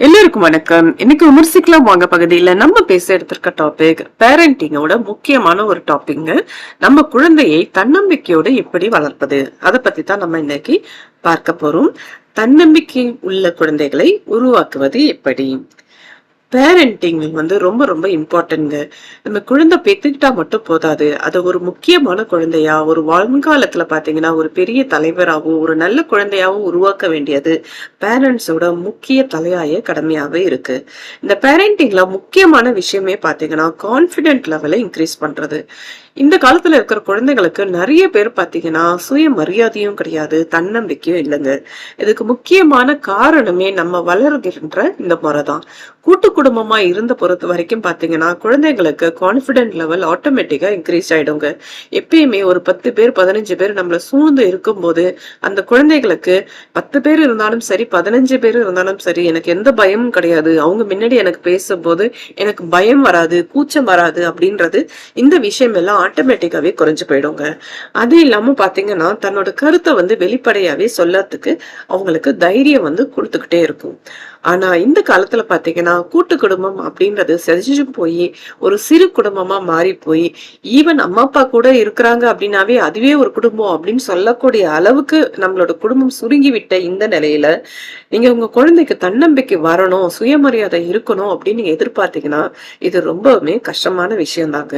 எல்லாருக்கும் வணக்கம். இன்னைக்கு விமர்சிக்கலாம் வாங்க பகுதியில நம்ம பேச எடுத்திருக்க டாபிக் பேரண்டிங்கோட முக்கியமான ஒரு டாபிக்ங்க நம்ம குழந்தையை தன்னம்பிக்கையோட எப்படி வளர்ப்பது? அதை பத்தி தான் நம்ம இன்னைக்கு பார்க்க போறோம். தன்னம்பிக்கை உள்ள குழந்தைகளை உருவாக்குவது எப்படி? பேரண்டிங் வந்து ரொம்ப ரொம்ப இம்பார்ட்டன்ட்ங்க நம்ம குழந்தை பெத்துக்கிட்டா மட்டும் போதாது. அது ஒரு முக்கியமான குழந்தையா ஒரு வருங்காலத்துல பாத்தீங்கன்னா ஒரு பெரிய தலைவராகவும் ஒரு நல்ல குழந்தையாகவும் உருவாக்க வேண்டியது பேரண்ட்ஸோட முக்கிய தலையாய கடமையாவே இருக்கு. இந்த பேரண்டிங்ல முக்கியமான விஷயமே பாத்தீங்கன்னா கான்பிடென்ட் லெவலை இன்க்ரீஸ் பண்றது. இந்த காலத்துல இருக்கிற குழந்தைகளுக்கு நிறைய பேர் பாத்தீங்கன்னா சுய மரியாதையும் கிடையாது தன்னம்பிக்கையும் இல்லைங்க. இதுக்கு முக்கியமான காரணமே நம்ம வளர்கின்ற இந்த முறை தான் கூட்டு குடும்பமா இருந்த பொறுத்த வரைக்கும் பாத்தீங்கன்னா குழந்தைங்களுக்கு கான்பிடென்ட் லெவல் ஆட்டோமேட்டிக்கா இன்க்ரீஸ் ஆயிடுங்க. எப்பயுமே ஒரு பத்து பேர் பதினஞ்சு பேர் நம்மள சூழ்ந்து இருக்கும்போது அந்த குழந்தைகளுக்கு பத்து பேர் இருந்தாலும் சரி பதினஞ்சு பேர் இருந்தாலும் சரி எனக்கு எந்த பயமும் கிடையாது. அவங்க முன்னாடி எனக்கு பேசும்போது எனக்கு பயம் வராது கூச்சம் வராது அப்படின்றது இந்த விஷயம் எல்லாம் ஆட்டோமேட்டிக்காவே குறைஞ்சு போயிடுங்க. அது இல்லாம பாத்தீங்கன்னா தன்னோட கருத்தை வந்து வெளிப்படையாவே சொல்லத்துக்கு அவங்களுக்கு தைரியம் வந்து கொடுத்துக்கிட்டே இருக்கும். ஆனா இந்த காலத்துல பாத்தீங்கன்னா கூட்டு குடும்பம் அப்படின்றது செஞ்சு போய் ஒரு சிறு குடும்பமா மாறி போய் ஈவன் அம்மா அப்பா கூட இருக்கிறாங்க அப்படின்னாவே அதுவே ஒரு குடும்பம் அப்படின்னு சொல்லக்கூடிய அளவுக்கு நம்மளோட குடும்பம் சுருங்கி விட்ட இந்த நிலையில நீங்க உங்க குழந்தைக்கு தன்னம்பிக்கை வரணும் சுயமரியாதை இருக்கணும் அப்படின்னு நீங்க எதிர்பார்த்தீங்கன்னா இது ரொம்பவுமே கஷ்டமான விஷயம் தாங்க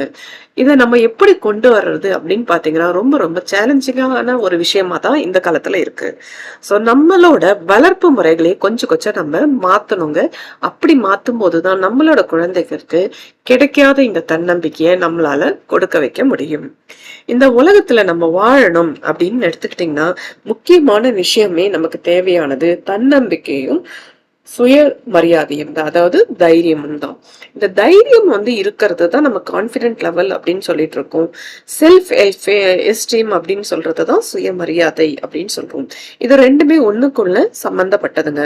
இதை நம்ம எப்படி கொண்டு வர்றது அப்படின்னு பார்த்தீங்கன்னா ரொம்ப ரொம்ப சேலஞ்சிங்கான ஒரு விஷயமா தான் இந்த காலத்துல இருக்கு. சோ நம்மளோட வளர்ப்பு முறைகளை கொஞ்சம் கொஞ்சம் நம்ம மாற்றணுங்க அப்படி மாத்தும் போதுதான் நம்மளோட குழந்தைகளுக்கு கிடைக்காத இந்த தன்னம்பிக்கையை நம்மளால கொடுக்க வைக்க முடியும். இந்த உலகத்துல நம்ம வாழணும் அப்படின்னு எடுத்துக்கிட்டீங்கன்னா முக்கியமான விஷயமே நமக்கு தேவையானது தன்னம்பிக்கையும் சுய மரியாதையும் தான் அதாவது தைரியமும் தான் இந்த தைரியம் வந்து இருக்கிறது தான் நம்ம கான்ஃபிடென்ட் லெவல் அப்படின்னு சொல்லிட்டு இருக்கோம். செல்ஃப் எஸ்டீம் அப்படின்னு சொல்றது தான் சுயமரியாதை அப்படின்னு சொல்றோம். இது ரெண்டுமே ஒண்ணுக்குள்ள சம்பந்தப்பட்டதுங்க.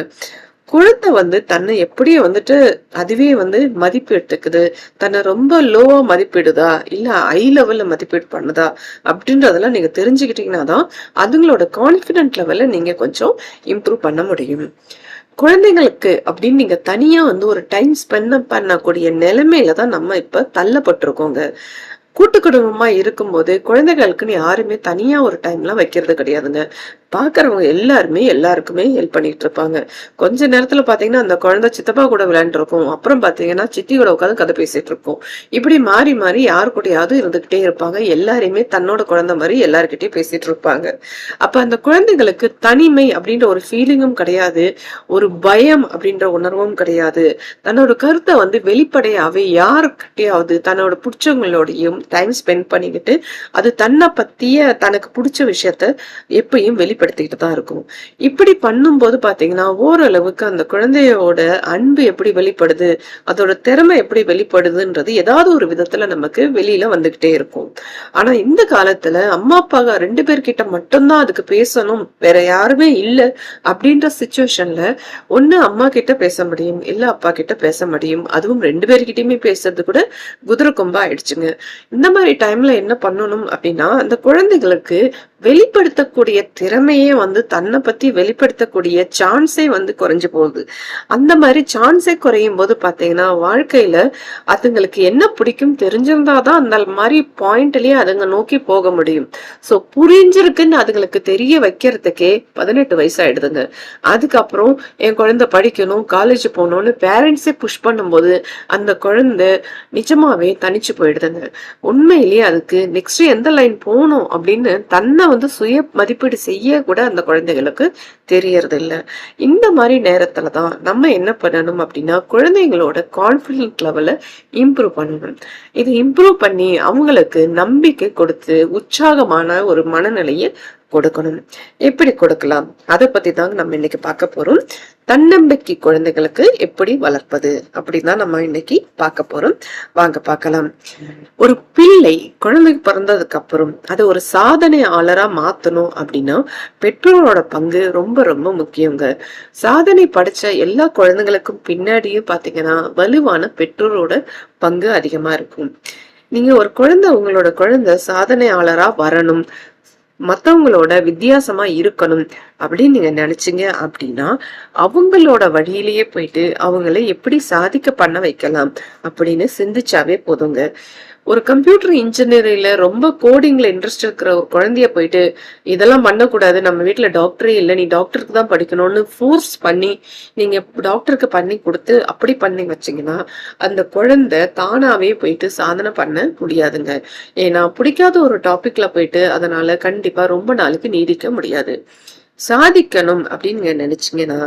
குழந்தை வந்து தன்னை எப்படி வந்துட்டு அதுவே வந்து மதிப்பு எடுத்துக்குது. தன்னை ரொம்ப லோவா மதிப்பிடுதா? இல்ல ஹை லெவல்ல மதிப்பீடு பண்ணுதா? அப்படின்றதெல்லாம் நீங்க தெரிஞ்சுக்கிட்டீங்கன்னா தான் அதுங்களோட கான்பிடென்ட் லெவல்ல நீங்க கொஞ்சம் இம்ப்ரூவ் பண்ண முடியும். குழந்தைங்களுக்கு அப்படின்னு நீங்க தனியா வந்து ஒரு டைம் ஸ்பெண்ட் பண்ணக்கூடிய நிலைமையில தான் நம்ம இப்ப தள்ளப்பட்டிருக்கோங்க. கூட்டு குடும்பமா இருக்கும்போது குழந்தைகளுக்குன்னு யாருமே தனியா ஒரு டைம்லாம் வைக்கிறது கிடையாதுங்க. பாக்குறவங்க எல்லாருமே எல்லாருக்குமே ஹெல்ப் பண்ணிட்டு இருப்பாங்க. கொஞ்ச நேரத்துல பாத்தீங்கன்னா அந்த குழந்தை சித்தப்பா கூட விளையாண்டுருக்கும். அப்புறம் பாத்தீங்கன்னா சித்தி கூட உட்காந்து கதை பேசிட்டு இருக்கும். இப்படி மாறி மாறி யார் கூடயாவது இருந்துகிட்டே இருப்பாங்க. எல்லாரையுமே தன்னோட குழந்தை மாதிரி எல்லார்கிட்டயும் பேசிட்டு இருப்பாங்க. அப்ப அந்த குழந்தைகளுக்கு தனிமை அப்படின்ற ஒரு ஃபீலிங்கும் கிடையாது. ஒரு பயம் அப்படின்ற உணர்வும் கிடையாது. தன்னோட கருத்தை வந்து வெளிப்படையாவே யாருக்கிட்டையாவது தன்னோட பிடிச்சவங்களோடையும் டைம் ஸ்பெண்ட் பண்ணிக்கிட்டு அது தன்னை பத்திய தனக்கு பிடிச்ச விஷயத்த எப்பயும் வெளிப்படுத்திக்கிட்டு தான் இருக்கும். இப்படி பண்ணும்போது பாத்தீங்கன்னா ஓரளவுக்கு அந்த குழந்தையோட அன்பு எப்படி வெளிப்படுது அதோட திறமை எப்படி வெளிப்படுதுன்றது ஏதாவது ஒரு விதத்துல நமக்கு வெளியில வந்துகிட்டே இருக்கும். ஆனா இந்த காலத்துல அம்மா அப்பா ரெண்டு பேர்கிட்ட மட்டும்தான் அதுக்கு பேசணும் வேற யாருமே இல்ல அப்படின்ற சுச்சுவேஷன்ல ஒண்ணு அம்மா கிட்ட பேச முடியும் இல்ல அப்பா கிட்ட பேச முடியும். அதுவும் ரெண்டு பேர்கிட்டயுமே பேசுறது கூட குதிரை கொம்பா ஆயிடுச்சுங்க. இந்த மாதிரி டைம்ல என்ன பண்ணணும் அப்படின்னா அந்த குழந்தைகளுக்கு வெளிப்படுத்தக்கூடிய திறமையே வந்து தன்னை பத்தி வெளிப்படுத்தக்கூடிய சான்ஸே வந்து குறைஞ்சு போகுது. அந்த மாதிரி சான்ஸே குறையும் போது பாத்தீங்கன்னா வாழ்க்கையில அதுங்களுக்கு என்ன பிடிக்கும் தெரிஞ்சிருந்தாதான் அந்த மாதிரி பாயிண்ட்லயே அதுங்க நோக்கி போக முடியும். சோ புரிஞ்சிருக்குன்னு அதுங்களுக்கு தெரிய வைக்கிறதுக்கே பதினெட்டு வயசு ஆயிடுதுங்க அதுக்கப்புறம் என் குழந்தை படிக்கணும் காலேஜ் போகணும்னு பேரண்ட்ஸே புஷ் பண்ணும்போது அந்த குழந்தை நிஜமாவே தனிச்சு போயிடுதுங்க. உண்மையிலேயே அதுக்கு நெக்ஸ்ட் எந்த லைன் போகணும் அப்படின்னு தன்னை வந்து சுய மதிப்பீடு செய்ய கூட அந்த குழந்தைகளுக்கு தெரியறது இல்ல இந்த மாதிரி நேரத்துல தான் நம்ம என்ன பண்ணணும் அப்படின்னா குழந்தைங்களோட கான்ஃபிடென்ட் லெவலை இம்ப்ரூவ் பண்ணணும். இது இம்ப்ரூவ் பண்ணி அவங்களுக்கு நம்பிக்கை கொடுத்து உற்சாகமான ஒரு மனநிலையை கொடுக்கணும். எப்படி கொடுக்கலாம்? அதை பத்தி தாங்க நம்ம இன்னைக்கு பார்க்க போறோம். தன்னம்பிக்கை குழந்தைகளுக்கு எப்படி வளர்ப்பது? அப்படிதான் நம்ம இன்னைக்கு பார்க்க போறோம். வாங்க பார்க்கலாம். ஒரு பிள்ளை குழந்தை பிறந்ததுக்கு அப்புறம் அதை ஒரு சாதனையாளரா மாத்தணும் அப்படின்னா பெற்றோரோட பங்கு ரொம்ப ரொம்ப முக்கியங்க. சாதனை படிச்ச எல்லா குழந்தைங்களுக்கும் பின்னாடியும் பாத்தீங்கன்னா வலுவான பெற்றோரோட பங்கு அதிகமா இருக்கும். நீங்க ஒரு குழந்தை உங்களோட குழந்தை சாதனையாளரா வரணும். மத்தவங்களோட வித்தியாசமா இருக்கணும் அப்படின்னு நீங்க நினைச்சீங்க அப்படின்னா அவங்களோட வழியிலேயே போயிட்டு அவங்கள எப்படி சாதிக்க பண்ண வைக்கலாம் அப்படின்னு சிந்திச்சாவே போதுங்க. ஒரு கம்ப்யூட்டர் இன்ஜினியரிங்ல ரொம்ப கோடிங்ல இன்ட்ரெஸ்ட் இருக்கிற ஒரு குழந்தைய போயிட்டு இதெல்லாம் பண்ணக்கூடாது நம்ம வீட்டுல டாக்டரே இல்லை நீ டாக்டருக்கு தான் படிக்கணும்னு ஃபோர்ஸ் பண்ணி நீங்க டாக்டருக்கு பண்ணி கொடுத்து அப்படி பண்ணி வச்சீங்கன்னா அந்த குழந்தை தானாவே போயிட்டு சாதனை பண்ண முடியாதுங்க. ஏன்னா பிடிக்காத ஒரு டாபிக்ல போயிட்டு அதனால கண்டிப்பா ரொம்ப நாளுக்கு நீடிக்க முடியாது. சாதிக்கணும் அப்படின்னு நினைச்சீங்கன்னா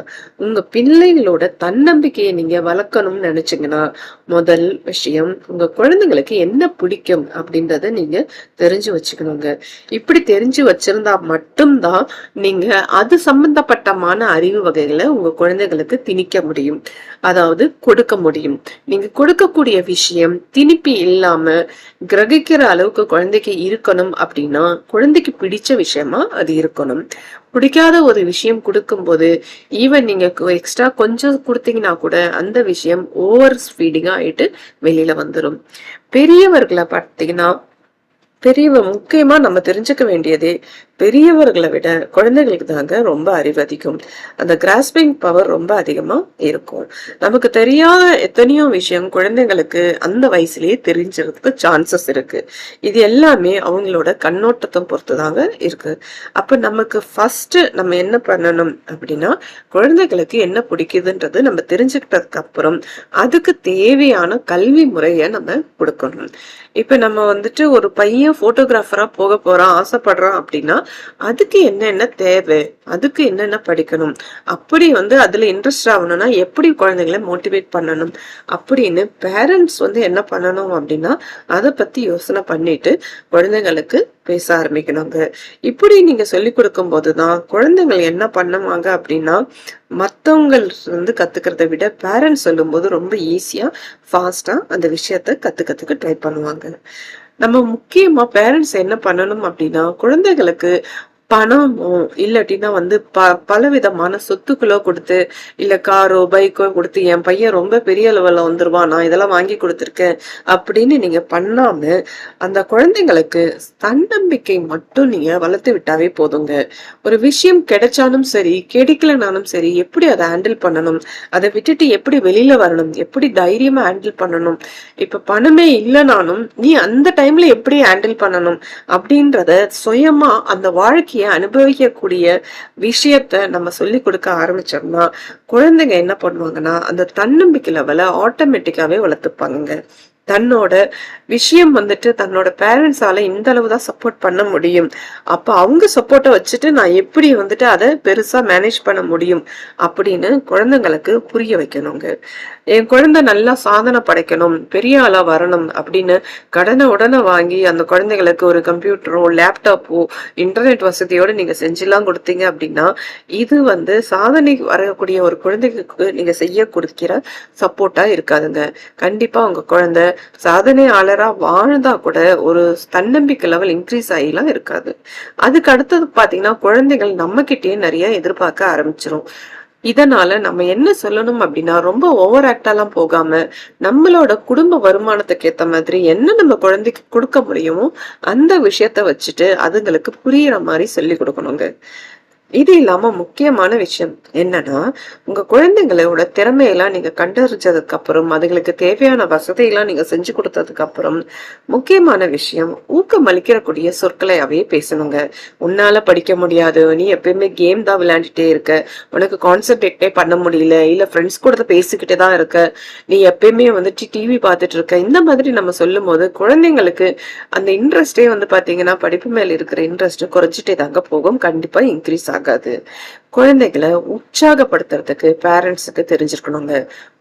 உங்க பிள்ளைகளோட தன்னம்பிக்கையை நீங்க வளர்க்கணும்னு நினைச்சீங்கன்னா முதல் விஷயம் உங்க குழந்தைங்களுக்கு என்ன பிடிக்கும் அப்படின்றத நீங்க தெரிஞ்சு வச்சுக்கணுங்க. இப்படி தெரிஞ்சு வச்சிருந்தா மட்டும்தான் நீங்க அது சம்பந்தப்பட்டமான அறிவு வகைகளை உங்க குழந்தைகளுக்கு திணிக்க முடியும். அதாவது கொடுக்க முடியும். நீங்க கொடுக்கக்கூடிய விஷயம் திணிப்பி இல்லாம கிரகிக்கிற அளவுக்கு குழந்தைக்கு இருக்கணும் அப்படின்னா குழந்தைக்கு பிடிச்ச விஷயமா அது இருக்கணும். பிடிக்காத ஒரு விஷயம் கொடுக்கும்போது ஈவன் நீங்க எக்ஸ்ட்ரா கொஞ்சம் கொடுத்தீங்கன்னா கூட அந்த விஷயம் ஓவர் ஸ்பீடிங்கா ஆயிட்டு வெளியில வந்துடும் பெரியவர்களை பார்த்தீங்கன்னா பெரியவ முக்கியமா நம்ம தெரிஞ்சுக்க வேண்டியதே பெரியவர்களை விட குழந்தைகளுக்கு தாங்க ரொம்ப அறிவு அதிகம். அந்த கிராஸ்பிங் பவர் ரொம்ப அதிகமா இருக்கும். நமக்கு தெரியாத எத்தனையோ விஷயம் குழந்தைங்களுக்கு அந்த வயசுலயே தெரிஞ்சிருக்கு சான்சஸ் இருக்கு. இது எல்லாமே அவங்களோட கண்ணோட்டத்தை பொறுத்து தாங்க இருக்கு. அப்ப நமக்கு ஃபர்ஸ்ட் நம்ம என்ன பண்ணணும் அப்படின்னா குழந்தைகளுக்கு என்ன பிடிக்குதுன்றது நம்ம தெரிஞ்சுக்கிட்டதுக்கு அப்புறம் அதுக்கு தேவையான கல்வி முறையை நம்ம கொடுக்கணும். இப்ப நம்ம வந்துட்டு ஒரு பையன் போட்டோகிராஃபரா போக போறான் ஆசைப்படுறான் அப்படின்னா அதுக்கு என்னென்ன தேவை? அதுக்கு என்னென்ன படிக்கணும்? அப்படி வந்து அதுல இன்ட்ரெஸ்ட் ஆகணும்னா எப்படி குழந்தைங்களை மோட்டிவேட் பண்ணணும்? அப்படின்னு பேரண்ட்ஸ் வந்து என்ன பண்ணணும் அப்படின்னா அதை பத்தி யோசனை பண்ணிட்டு குழந்தைங்களுக்கு பேச ஆரம்பிக்கணுங்க. இப்படி நீங்க சொல்லி கொடுக்கும் போதுதான் குழந்தைகள் என்ன பண்ணுவாங்க அப்படின்னா மத்தவங்க வந்து கத்துக்கிறத விட பேரண்ட்ஸ் சொல்லும்போது ரொம்ப ஈஸியா ஃபாஸ்டா அந்த விஷயத்த கத்துக்கிறதுக்கு ட்ரை பண்ணுவாங்க. நம்ம முக்கியமா பேரண்ட்ஸ் என்ன பண்ணணும் அப்படின்னா குழந்தைகளுக்கு பணமோ இல்லாட்டினா வந்து ப பலவிதமான சொத்துக்களோ கொடுத்து இல்ல காரோ பைக்கோ கொடுத்து என் பையன் ரொம்ப பெரிய லெவல்ல வந்துருவான் நான் இதெல்லாம் வாங்கி கொடுத்துருக்கேன் அப்படின்னு நீங்க பண்ணாம அந்த குழந்தைங்களுக்கு தன்னம்பிக்கை மட்டும் நீங்க வளர்த்து விட்டாவே போதுங்க. ஒரு விஷயம் கிடைச்சாலும் சரி கிடைக்கலனாலும் சரி எப்படி அதை ஹேண்டில் பண்ணணும்? அதை விட்டுட்டு எப்படி வெளியில வரணும்? எப்படி தைரியமா ஹேண்டில் பண்ணணும்? இப்ப பணமே இல்லைனாலும் நீ அந்த டைம்ல எப்படி ஹேண்டில் பண்ணணும்? அப்படின்றத சுயமா அந்த வாழ்க்கை வாழ்க்கைய அனுபவிக்கக்கூடிய விஷயத்த நம்ம சொல்லி கொடுக்க ஆரம்பிச்சோம்னா குழந்தைங்க என்ன பண்ணுவாங்கன்னா அந்த தன்னம்பிக்கை லெவலை ஆட்டோமேட்டிக்காவே வளர்த்துப்பாங்க தன்னோட விஷயம் வந்துட்டு தன்னோட பேரண்ட்ஸால இந்த அளவு தான் சப்போர்ட் பண்ண முடியும். அப்ப அவங்க சப்போர்ட்டை வச்சுட்டு நான் எப்படி வந்துட்டு அதை பெருசா மேனேஜ் பண்ண முடியும் அப்படின்னு குழந்தைங்களுக்கு புரிய வைக்கணுங்க. என் குழந்தை நல்லா சாதனை படைக்கணும் பெரிய ஆளா வரணும் அப்படின்னு கடனை உடனே வாங்கி அந்த குழந்தைங்களுக்கு ஒரு கம்ப்யூட்டரோ லேப்டாப்போ இன்டர்நெட் வசதியோடு நீங்க செஞ்செல்லாம் கொடுத்தீங்க அப்படின்னா இது வந்து சாதனை வரக்கூடிய ஒரு குழந்தைக்கு நீங்க செய்ய கொடுக்கிற சப்போர்ட்டா இருக்காதுங்க. கண்டிப்பா உங்க குழந்தை சாதனையாளரா வாழ்ந்தா கூட ஒரு தன்னம்பிக்கை லெவல் இன்க்ரீஸ் ஆகிலாம் இருக்காது. அதுக்கு அடுத்தது பாத்தீங்கன்னா குழந்தைகள் நம்ம நிறைய எதிர்பார்க்க ஆரம்பிச்சிடும் இதனால நம்ம என்ன சொல்லணும் அப்படின்னா ரொம்ப ஓவர் ஆக்டாலாம் போகாம நம்மளோட குடும்ப வருமானத்துக்கு ஏத்த மாதிரி என்ன நம்ம குழந்தைக்கு கொடுக்க முடியுமோ அந்த விஷயத்த வச்சுட்டு அதுங்களுக்கு புரியுற மாதிரி சொல்லி கொடுக்கணுங்க. இது இல்லாம முக்கியமான விஷயம் என்னன்னா உங்க குழந்தைங்களோட திறமையெல்லாம் நீங்க கண்டறிஞ்சதுக்கு அப்புறம் அதுங்களுக்கு தேவையான வசதியெல்லாம் நீங்க செஞ்சு கொடுத்ததுக்கு அப்புறம் முக்கியமான விஷயம் ஊக்கம் அளிக்கிறக்கூடிய சொற்களையாவே பேசணுங்க. உன்னால படிக்க முடியாது நீ எப்பயுமே கேம் தான் விளையாண்டுட்டே இருக்க உனக்கு கான்சென்ட்ரேட்டே பண்ண முடியல இல்ல ஃப்ரெண்ட்ஸ் கூட பேசிக்கிட்டே தான் இருக்க நீ எப்பயுமே வந்துட்டு டிவி பார்த்துட்டு இருக்க இந்த மாதிரி நம்ம சொல்லும் போது குழந்தைங்களுக்கு அந்த இன்ட்ரெஸ்டே வந்து பாத்தீங்கன்னா படிப்பு மேல இருக்கிற இன்ட்ரெஸ்ட் குறைஞ்சிட்டே தாங்க போகும். கண்டிப்பா இன்க்ரீஸ் ஆகும். ஆகாது. குழந்தைகளை உற்சாகப்படுத்துறதுக்கு பேரண்ட்ஸுக்கு தெரிஞ்சிருக்கணுங்க.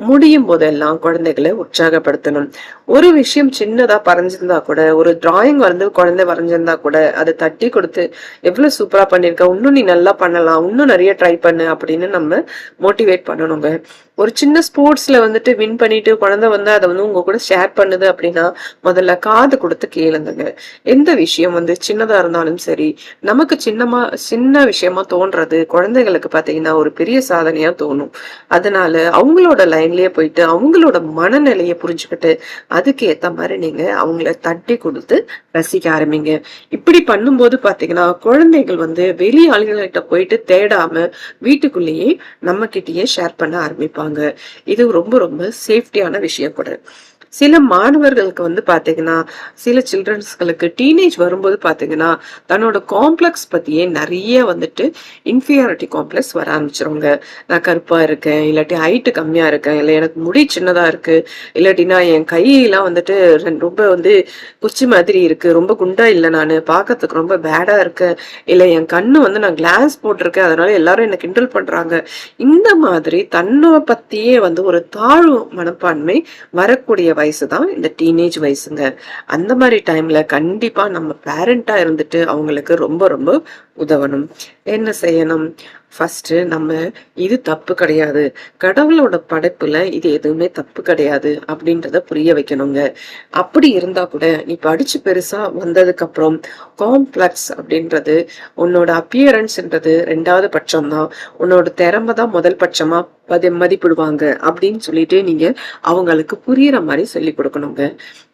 முடியும் போதெல்லாம் குழந்தைகளை உற்சாகப்படுத்தணும். ஒரு விஷயம் சின்னதா பறஞ்சிருந்தா கூட ஒரு டிராயிங் வந்து குழந்தை வரைஞ்சிருந்தா கூட அதை தட்டி கொடுத்து எவ்வளவு சூப்பரா பண்ணிருக்க இன்னும் நீ நல்லா பண்ணலாம் இன்னும் நிறைய ட்ரை பண்ணு அப்படின்னு நம்ம மோட்டிவேட் பண்ணணுங்க. ஒரு சின்ன ஸ்போர்ட்ஸ்ல வந்துட்டு வின் பண்ணிட்டு குழந்தை வந்து அதை வந்து உங்க கூட ஷேர் பண்ணுது அப்படின்னா முதல்ல காது கொடுத்து கேளுங்க எந்த விஷயம் வந்து சின்னதா இருந்தாலும் சரி நமக்கு சின்னமா சின்ன விஷயமா தோன்றது. குழந்தைகளுக்கு பார்த்தீங்கன்னா ஒரு பெரிய சாதனையா தோணும். அதனால அவங்களோட லைன்லயே போயிட்டு அவங்களோட மனநிலையை புரிஞ்சுக்கிட்டு அதுக்கு ஏத்த மாதிரி நீங்க அவங்கள தட்டி கொடுத்து ரசிக்க ஆரம்பிங்க. இப்படி பண்ணும்போது பாத்தீங்கன்னா குழந்தைகள் வந்து வெளி ஆளுங்கள்கிட்ட போயிட்டு தேடாம வீட்டுக்குள்ளேயே நம்ம ஷேர் பண்ண ஆரம்பிப்பாங்க. இது ரொம்ப ரொம்ப சேஃப்டியான விஷயம் கூட. சில மாணவர்களுக்கு வந்து பார்த்தீங்கன்னா சில சில்ட்ரன்ஸ்களுக்கு டீனேஜ் வரும்போது பார்த்தீங்கன்னா தன்னோட காம்ப்ளெக்ஸ் பற்றியே நிறைய வந்துட்டு இன்ஃபீரியாரிட்டி காம்ப்ளெக்ஸ் வர ஆரம்பிச்சிருவாங்க. நான் கருப்பாக இருக்கேன் இல்லாட்டி ஹைட்டு கம்மியாக இருக்கேன் இல்லை எனக்கு முடி சின்னதாக இருக்குது இல்லாட்டி இல்லாட்டினா என் கையெல்லாம் வந்துட்டு ரொம்ப வந்து குச்சி மாதிரி இருக்குது ரொம்ப குண்டா இல்லை நான் பார்க்கறதுக்கு ரொம்ப பேடாக இருக்கேன் இல்லை என் கண்ணு வந்து நான் கிளாஸ் போட்டிருக்கேன் அதனால எல்லாரும் என்ன கிண்டல் பண்ணுறாங்க இந்த மாதிரி தன்னை பற்றியே வந்து ஒரு தாழ்வு மனப்பான்மை வரக்கூடிய வயசு தான் இந்த டீனேஜ் வயசுங்க. அந்த மாதிரி டைம்ல கண்டிப்பா நம்ம பேரண்ட்டாக இருந்துட்டு அவங்களுக்கு ரொம்ப ரொம்ப உதவணும். என்ன செய்யணும்? ஃபர்ஸ்ட் நம்ம இது தப்பு கிடையாது. கடவுளோட படைப்புல இது எதுவுமே தப்பு கிடையாது அப்படின்றத புரிய வைக்கணுங்க. அப்படி இருந்தா கூட நீ படிச்சு பெருசா வந்ததுக்கப்புறம் காம்ப்ளெக்ஸ் அப்படின்றது உன்னோட அப்பியரன்ஸ்ன்றது ரெண்டாவது பட்சம் தான் உன்னோட திறமை தான் முதல் பட்சமா பதி மதிப்பிடுவாங்க அப்படின்னு சொல்லிட்டு நீங்க அவங்களுக்கு புரியுற மாதிரி சொல்லி கொடுக்கணுங்க.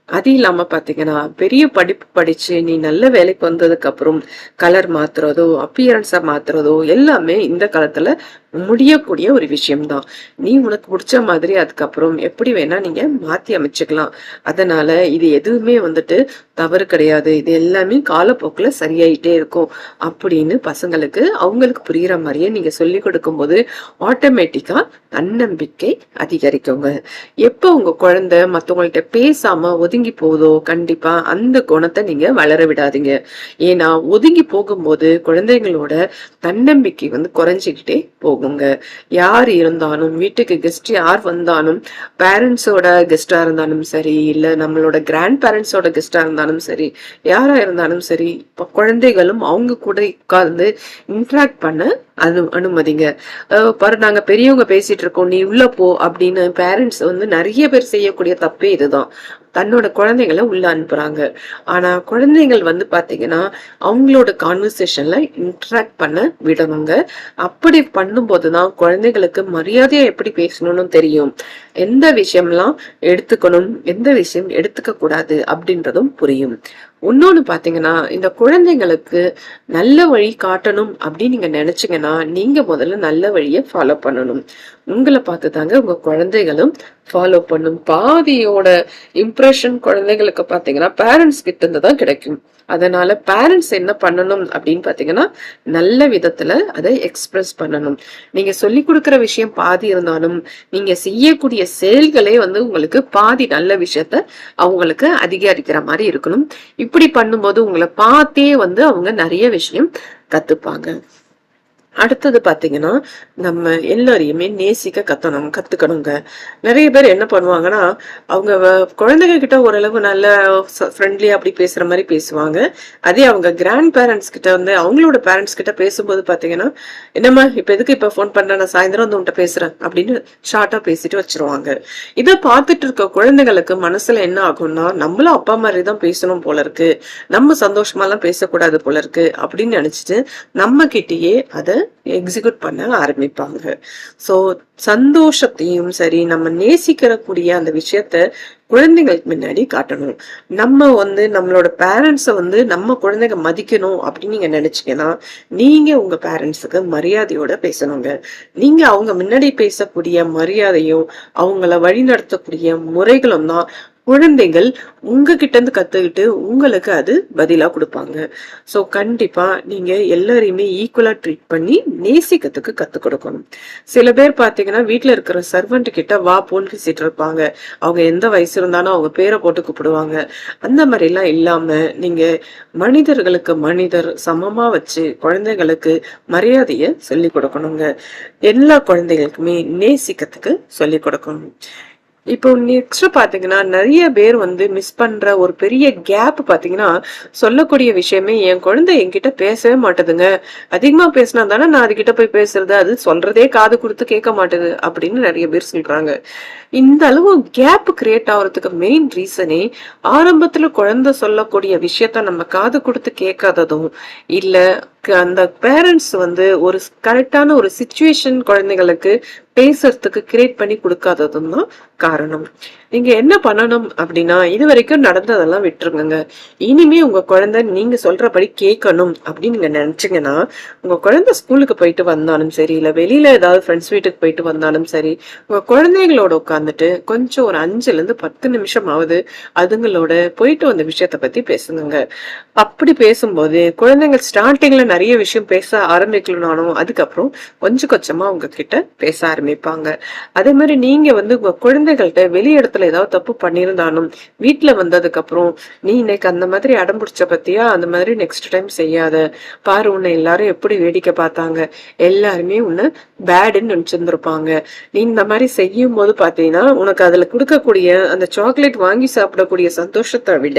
அது இல்லாம பாத்தீங்கன்னா பெரிய படிப்பு படிச்சு நீ நல்ல வேலைக்கு வந்ததுக்கு அப்புறம் கலர் மாத்துறதோ அப்பியரன்ஸா மாத்துறதோ எல்லாமே இந்த காலத்துல முடியக்கூடிய ஒரு விஷயம்தான். நீ உனக்கு பிடிச்ச மாதிரி அதுக்கப்புறம் எப்படி வேணா நீங்க மாத்தி அமைச்சுக்கலாம். அதனால இது எதுவுமே வந்துட்டு தவறு கிடையாது. இது எல்லாமே காலப்போக்குல சரியாயிட்டே இருக்கும் அப்படின்னு பசங்களுக்கு அவங்களுக்கு புரியுற மாதிரியே நீங்க சொல்லி கொடுக்கும்போது ஆட்டோமேட்டிக்கா தன்னம்பிக்கை அதிகரிக்குங்க. எப்போ உங்க குழந்தை மத்தவங்கள்ட்ட பேசாம ஒதுங்கி போதோ கண்டிப்பா அந்த குணத்தை நீங்க வளர விடாதீங்க. ஏன்னா ஒதுங்கி போகும்போது குழந்தைங்களோட தன்னம்பிக்கை வந்து குறைஞ்சிக்கிட்டே போகுங்க. யார் இருந்தாலும் வீட்டுக்கு கெஸ்ட் யார் வந்தாலும் பேரண்ட்ஸோட கெஸ்டா இருந்தாலும் சரி இல்ல நம்மளோட கிராண்ட் பேரண்ட்ஸோட கெஸ்டா இருந்தாலும் சரி யாரா இருந்தாலும் சரி இப்ப குழந்தைகளும் அவங்க கூட உட்கார்ந்து இன்ட்ராக்ட் பண்ண அனு அனுமதிங்க. பாரு நாங்க பெரியவங்க பேசிட்டு இருக்கோம் நீ உள்ள போ அப்படின்னு பேரண்ட்ஸ் வந்து நிறைய பேர் செய்யக்கூடிய தப்பே இதுதான். தன்னோட குழந்தைங்களை உள்ள அனுப்புறாங்க. ஆனா குழந்தைகள் வந்து பாத்தீங்கன்னா அவங்களோட கான்வர்சேஷன்ல இன்ட்ராக்ட் பண்ண விடணுங்க. அப்படி பண்ணும்போதுதான் குழந்தைகளுக்கு மரியாதையா எப்படி பேசணும்னு தெரியும். எந்த விஷயம்லாம் எடுத்துக்கணும் எந்த விஷயம் எடுத்துக்க கூடாது அப்படின்றதும் புரியும். இன்னொன்று பாத்தீங்கன்னா இந்த குழந்தைங்களுக்கு நல்ல வழி காட்டணும் அப்படின்னு நீங்க நினைச்சீங்கன்னா நீங்க முதல்ல நல்ல வழியை ஃபாலோ பண்ணணும். உங்களை பார்த்து தாங்க உங்க குழந்தைகளும் ஃபாலோ பண்ணும். பாதியோட இம்ப்ரெஷன் குழந்தைகளுக்கு பாத்தீங்கன்னா பேரண்ட்ஸ் கிட்ட இருந்து தான் கிடைக்கும். அதனால பேரண்ட்ஸ் என்ன பண்ணணும் அப்படின்னு பாத்தீங்கன்னா நல்ல விதத்துல அதை எக்ஸ்பிரஸ் பண்ணணும். நீங்க சொல்லி கொடுக்குற விஷயம் பாதி இருந்தாலும் நீங்க செய்யக்கூடிய செயல்களே வந்து உங்களுக்கு பாதி நல்ல விஷயத்த அவங்களுக்கு அதிகரிக்கிற மாதிரி இருக்கணும். இப்படி பண்ணும்போது உங்களை பார்த்தே வந்து அவங்க நிறைய விஷயம் கத்துப்பாங்க. அடுத்தது பாத்தீங்கன்னா நம்ம எல்லாரையுமே நேசிக்க கத்தணும் கத்துக்கணுங்க. நிறைய பேர் என்ன பண்ணுவாங்கன்னா அவங்க குழந்தைங்க கிட்ட ஓரளவு நல்ல ஃப்ரெண்ட்லியா அப்படி பேசுற மாதிரி பேசுவாங்க. அதே அவங்க கிராண்ட் பேரண்ட்ஸ் கிட்ட வந்து அவங்களோட பேரண்ட்ஸ் கிட்ட பேசும்போது பாத்தீங்கன்னா என்னம்மா இப்ப எதுக்கு இப்ப ஃபோன் பண்றேன் நான் சாயந்தரம் வந்து உன்ட்ட பேசுறேன் அப்படின்னு ஷார்ட்டா பேசிட்டு வச்சிருவாங்க. இதை பார்த்துட்டு இருக்க குழந்தைகளுக்கு மனசுல என்ன ஆகும்னா நம்மளும் அப்பா மாதிரி தான் பேசணும் போல இருக்கு. நம்ம சந்தோஷமா எல்லாம் பேசக்கூடாது போல இருக்கு அப்படின்னு நினைச்சிட்டு நம்ம கிட்டேயே அதை எக்ஸிக்யூட் பண்ண ஆரம்பிப்பாங்க. ஸோ சந்தோஷத்தையும் சரி நம்ம நேசிக்கிறக்கூடிய அந்த விஷயத்த குழந்தைங்களுக்கு முன்னாடி காட்டணும். நம்ம வந்து நம்மளோட பேரண்ட்ஸை வந்து நம்ம குழந்தைங்க மதிக்கணும் அப்படின்னு நீங்க நினைச்சீங்கன்னா நீங்க உங்க பேரண்ட்ஸுக்கு மரியாதையோட பேசணுங்க. நீங்க அவங்க முன்னாடி பேசக்கூடிய மரியாதையும் அவங்கள வழிநடத்தக்கூடிய முறைகளும் தான் குழந்தைகள் உங்ககிட்ட இருந்து கத்துக்கிட்டு உங்களுக்கு அது பதிலா கொடுப்பாங்க. சோ கண்டிப்பா நீங்க எல்லாரையுமே ஈக்குவலா ட்ரீட் பண்ணி நேசிக்கிறதுக்கு கத்து கொடுக்கணும். சில பேர் பாத்தீங்கன்னா வீட்டுல இருக்கிற சர்வெண்ட் கிட்ட வா போன்னு பேசிட்டு இருப்பாங்க. அவங்க எந்த வயசு இருந்தாலும் அவங்க பேரை போட்டு கூப்பிடுவாங்க. அந்த மாதிரி எல்லாம் இல்லாம நீங்க மனிதர்களுக்கு மனிதர் சமமா வச்சு குழந்தைகளுக்கு மரியாதைய சொல்லி கொடுக்கணுங்க. எல்லா குழந்தைகளுக்குமே நேசிக்கிறதுக்கு சொல்லி கொடுக்கணும். இப்போ நெக்ஸ்ட் பாத்தீங்கன்னா நிறைய பேர் வந்து மிஸ் பண்ற ஒரு பெரிய கேப் பாத்தீங்கன்னா சொல்லக்கூடிய விஷயமே என் குழந்தை என்கிட்ட பேசவே மாட்டேதுங்க. அதிகமா பேசினா தானே நான் அதுகிட்ட போய் பேசுறது அது சொல்றதே காது கொடுத்து கேட்க மாட்டுது அப்படின்னு நிறைய பேர் சொல்றாங்க. இந்த அளவு கேப் கிரியேட் ஆகுறதுக்கு மெயின் ரீசனே ஆரம்பத்துல குழந்தை சொல்லக்கூடிய விஷயத்த நம்ம காது கொடுத்து கேட்காததும் இல்ல அந்த பேரண்ட்ஸ் வந்து ஒரு கரெக்டான ஒரு சுச்சுவேஷன் குழந்தைகளுக்கு பேசுறதுக்கு கிரியேட் பண்ணி கொடுக்காததும் தான் காரணம். நீங்க என்ன பண்ணணும் அப்படின்னா இது வரைக்கும் நடந்ததெல்லாம் விட்டுருங்க இனிமே உங்க குழந்தை நீங்க சொல்றபடி கேட்கணும் அப்படின்னு நீங்க நினைச்சீங்கன்னா உங்க குழந்தை ஸ்கூலுக்கு போயிட்டு வந்தாலும் சரி இல்ல வெளியில ஏதாவது ஃப்ரெண்ட்ஸ் வீட்டுக்கு போயிட்டு வந்தாலும் சரி உங்க குழந்தைங்களோட உட்காந்துட்டு கொஞ்சம் ஒரு அஞ்சுல இருந்து பத்து நிமிஷம் ஆகுது அதுங்களோட போயிட்டு வந்த விஷயத்த பத்தி பேசுங்க அப்படி பேசும்போது குழந்தைங்க ஸ்டார்டிங்ல நிறைய விஷயம் பேச ஆரம்பிக்கலனாலும் அதுக்கப்புறம் கொஞ்சம் கொஞ்சமா உங்ககிட்ட பேச ஆரம்பிப்பாங்க. அதே மாதிரி நீங்க வந்து உங்க குழந்தைகள்கிட்ட வெளி இடத்துல ஏதாவது தப்பு பண்ணியிருந்தாலும் வீட்டுல வந்ததுக்கு அப்புறம் நீ இன்னைக்கு அந்த மாதிரி அடம் பிடிச்ச பத்தியா? அந்த மாதிரி நெக்ஸ்ட் டைம் செய்யாத. பாரு உன்னை எல்லாரும் எப்படி வேடிக்கை பார்த்தாங்க. எல்லாருமே உன்னை பேடுன்னு நினைச்சிருந்திருப்பாங்க. நீ இந்த மாதிரி செய்யும் போது பாத்தீங்கன்னா உனக்கு அதுல கொடுக்கக்கூடிய அந்த சாக்லேட் வாங்கி சாப்பிடக்கூடிய சந்தோஷத்தை விட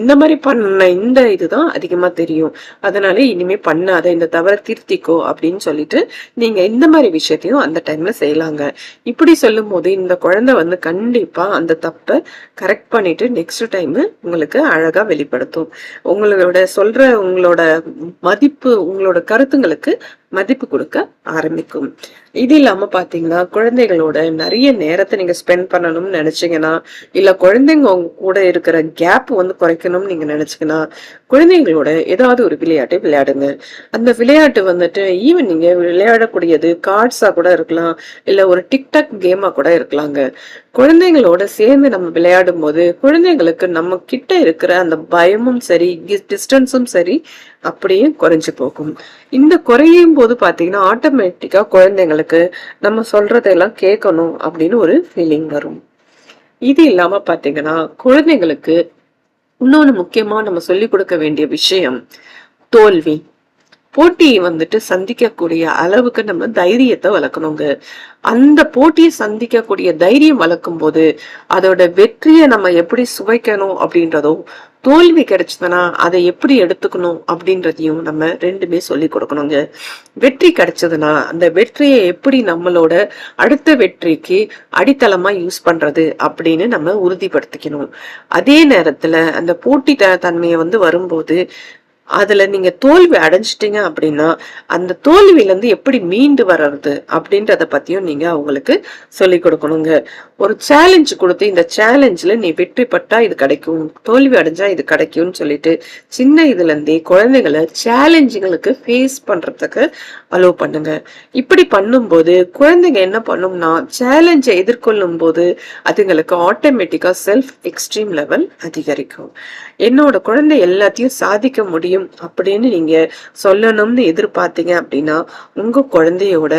இந்த மாதிரி பண்ண இந்த இதுதான் அதிகமா தெரியும். அதனால இனிமே பண்ணாத இந்த தவறை திருத்திக்கோ அப்படின்னு சொல்லிட்டு நீங்க இந்த மாதிரி விஷயத்தையும் அந்த டைம்ல செய்யலாங்க இப்படி சொல்லும் போது இந்த குழந்தை வந்து கண்டிப்பா அந்த தப்பை கரெக்ட் பண்ணிட்டு நெக்ஸ்ட் டைம் உங்களுக்கு அழகா வெளிப்படுத்தும். உங்களோட சொல்ற உங்களோட மதிப்பு உங்களோட கருத்துங்களுக்கு மதிப்பு கொடுக்க ஆரம்பிக்கும். இது இல்லாம பாத்தீங்கன்னா குழந்தைகளோட நிறைய நேரத்தை நீங்க ஸ்பெண்ட் பண்ணணும்னு நினைச்சீங்கன்னா இல்ல குழந்தைங்க உங்க கூட இருக்கிற கேப் வந்து குறைக்கணும்னு நீங்க நினைச்சீங்கன்னா குழந்தைங்களோட ஏதாவது ஒரு விளையாட்டை விளையாடுங்க. அந்த விளையாட்டு வந்துட்டு ஈவன் நீங்க விளையாடக்கூடியது கார்ட்ஸா கூட இருக்கலாம் இல்ல ஒரு டிக்டாக் கேமா கூட இருக்கலாங்க. குழந்தைங்களோட சேர்ந்து நம்ம விளையாடும் போது குழந்தைங்களுக்கு நம்ம கிட்ட இருக்கிற அந்த பயமும் சரி டிஸ்டன்ஸும் சரி அப்படியே குறைஞ்சு போகும். இந்த குறையும் போது பாத்தீங்கன்னா ஆட்டோமேட்டிக்கா குழந்தைங்களுக்கு நம்ம சொல்றதெல்லாம் கேட்கணும் அப்படின்னு ஒரு ஃபீலிங் வரும். இது இல்லாம பாத்தீங்கன்னா குழந்தைங்களுக்கு இன்னொன்னு முக்கியமா நம்ம சொல்லிக் கொடுக்க வேண்டிய விஷயம் தோல்வி. போட்டியை வந்துட்டு சந்திக்கக்கூடிய அளவுக்கு நம்ம தைரியத்தை வளர்க்கணுங்க. அந்த போட்டியை சந்திக்கக்கூடிய தைரியம் வளர்க்கும் போது அதோட வெற்றியை நம்ம எப்படி சுவைக்கணும் அப்படின்றதும் தோல்வி கிடைச்சதுன்னா அதை எப்படி எடுத்துக்கணும் அப்படின்றதையும் நம்ம ரெண்டுமே சொல்லி கொடுக்கணுங்க. வெற்றி கிடைச்சதுன்னா அந்த வெற்றியை எப்படி நம்மளோட அடுத்த வெற்றிக்கு அடித்தளமா யூஸ் பண்றது அப்படின்னு நம்ம உறுதிப்படுத்திக்கணும். அதே நேரத்துல அந்த போட்டி தன்மையை வந்து வரும்போது அதுல நீங்க தோல்வி அடைஞ்சிட்டீங்க அப்படின்னா அந்த தோல்வியில இருந்து எப்படி மீண்டு வர்றது அப்படின்றத பத்தியும் நீங்க அவங்களுக்கு சொல்லி கொடுக்கணுங்க. ஒரு சேலஞ்ச் கொடுத்து இந்த சேலஞ்சில் நீ வெற்றி பட்டா இது கிடைக்கும் தோல்வி அடைஞ்சா இது கிடைக்கும்னு சொல்லிட்டு சின்ன இதுல இருந்தே குழந்தைகளை சேலஞ்சுங்களுக்கு ஃபேஸ் பண்றதுக்கு அலோவ் பண்ணுங்க. இப்படி பண்ணும்போது குழந்தைங்க என்ன பண்ணும்னா சேலஞ்சை எதிர்கொள்ளும் போது அதுங்களுக்கு ஆட்டோமேட்டிக்கா செல்ஃப் எக்ஸ்ட்ரீம் லெவல் அதிகரிக்கும். என்னோட குழந்தை எல்லாத்தையும் சாதிக்க முடியும் அப்படின்னு நீங்க சொல்லணும்னு எதிர்பார்த்தீங்க அப்படின்னா உங்க குழந்தையோட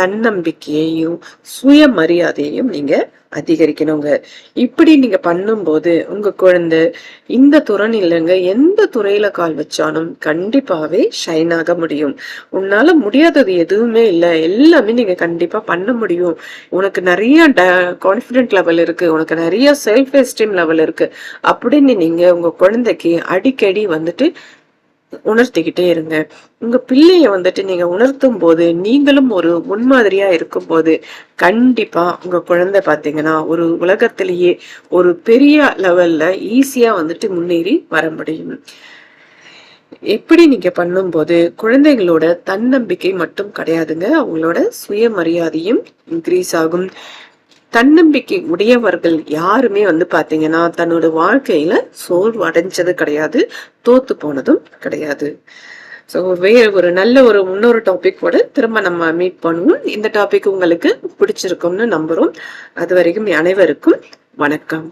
தன்னம்பிக்கையையும் சுயமரியாதையையும் நீங்க அதிகரிக்கணுங்க. இப்படி நீங்க பண்ணும்போது உங்க குழந்தை இந்த துறை இல்லைங்க. எந்த துறையில கால் வச்சாலும் கண்டிப்பாவே ஷைன் ஆக முடியும். உன்னால முடியாதது எதுவுமே இல்லை. எல்லாமே நீங்க கண்டிப்பா பண்ண முடியும். உனக்கு நிறைய கான்பிடென்ட் லெவல் இருக்கு. உனக்கு நிறைய செல்ஃப் எஸ்டீம் லெவல் இருக்கு. அப்படின்னு நீங்க உங்க குழந்தைக்கு அடிக்கடி வந்துட்டு உணர்த்திக்கிட்டே இருங்க. உங்க பிள்ளைய வந்துட்டு நீங்க உணர்த்தும் போது நீங்களும் ஒரு முன்மாதிரியா இருக்கும் போது கண்டிப்பா உங்க குழந்தை பாத்தீங்கன்னா ஒரு உலகத்திலேயே ஒரு பெரிய லெவல்ல ஈஸியா வந்துட்டு முன்னேறி வர முடியும். எப்படி நீங்க பண்ணும்போது குழந்தைகளோட தன்னம்பிக்கை மட்டும் கிடையாதுங்க. அவங்களோட சுயமரியாதையும் இன்க்ரீஸ் ஆகும். தன்னம்பிக்கை உடையவர்கள் யாருமே வந்து பாத்தீங்கன்னா தன்னோட வாழ்க்கையில சோர்வு அடைஞ்சது கிடையாது தோத்து போனதும் கிடையாது. ஸோ வேற ஒரு நல்ல ஒரு இன்னொரு டாபிக்கோட திரும்ப நம்ம மீட் பண்ணுவோம். இந்த டாபிக் உங்களுக்கு பிடிச்சிருக்கும்னு நம்புறோம். அது வரைக்கும் அனைவருக்கும் வணக்கம்.